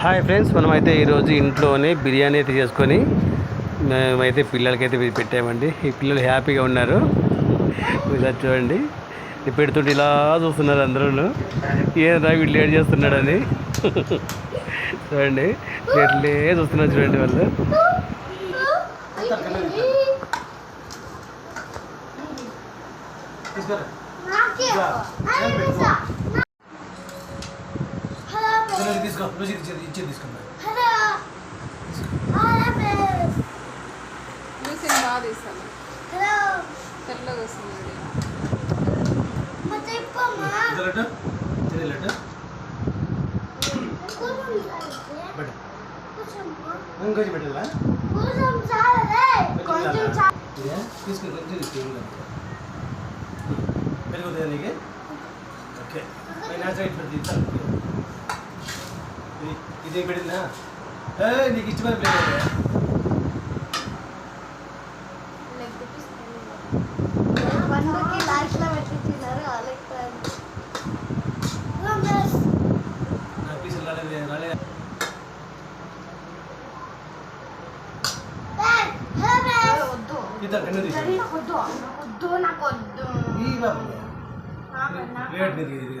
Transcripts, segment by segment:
Hi friends మనమైతే ఈరోజు ఇంట్లోనే బిర్యానీ అయితే చేసుకొని మేమైతే పిల్లలకైతే ఇది పెట్టామండి. ఈ పిల్లలు హ్యాపీగా ఉన్నారు. ఇలా చూడండి. ఇది పెడుతుంటే ఇలా చూస్తున్నారు అందరూ ఏంద్రా వీళ్ళు లేట్ చేస్తున్నాడని. చూడండి. ఎట్లే చూస్తున్నారు చూడండి వాళ్ళు. తీసుకో రుచి ఇచ్చేది తీసుకుంటా చూసి బాగా తీస్తాను తెల్లగా వస్తుంది వీడియో. లడ్డు తినే లడ్డు బట్ ఇంకొంచెం పెట్టాలా ఇదే? తీసుకో కొంచెం తీసుకో పెరుగుతుందా నీకు ఓకే నేను నా సైడ్ పెడితే ಇದೇ ಬಿಡಿಲ್ಲ ನೀಗೆ ಇಷ್ಟು ಬಂದು ನಾಳೆ ಇದ್ದ ಕಣ್ಣು ಈಗ ರೇಟ್ ನಿಧಿಗೆ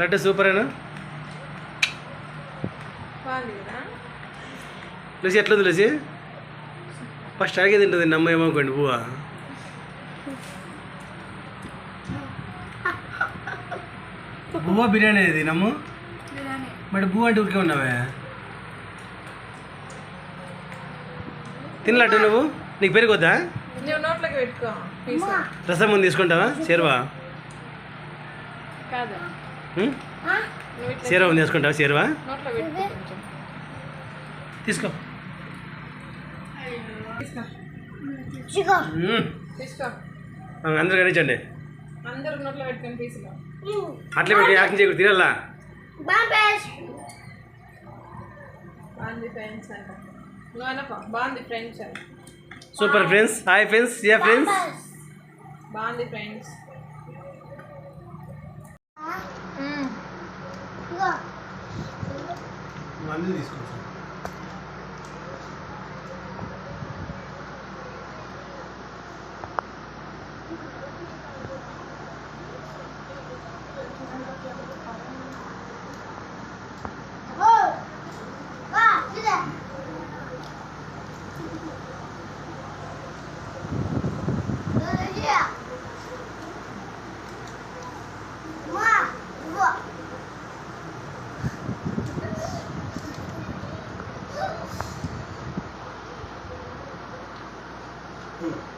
లడ్డు సూపరేనా లసి ఎట్లుంది లసి? ఫస్ట్ అడిగే తింటుంది నమ్మ ఏమనుకోండి పువ్వా బువ్వ. బిర్యానీ ఇది నమ్ము? మరి బువ్వ అంటే ఊరికే ఉన్నావే? తినలట్టు నువ్వు నీకు పెరిగొద్దా? నువ్వు నోట్లోకి పెట్టుకో. పీస్ రసం ముందు తీసుకుంటావా? చేరువా? కాదు? ఉం? నువ్వు ఇట్లా చేరువా? తీసుకో. అందరూ గణించండి. అందరూ నోట్లో పెట్టుకొని పీసులో అట్లే పెట్టి యాక్టింగ్ చేయకూడదు తినాలా? బాగుంది ఫ్రెండ్స్ అంట. బాగుంది ఫ్రెండ్స్ అంట. super friends hi friends yeah friends బాగుంది ఫ్రెండ్స్ మంది తీసుకోవచ్చు Hmm.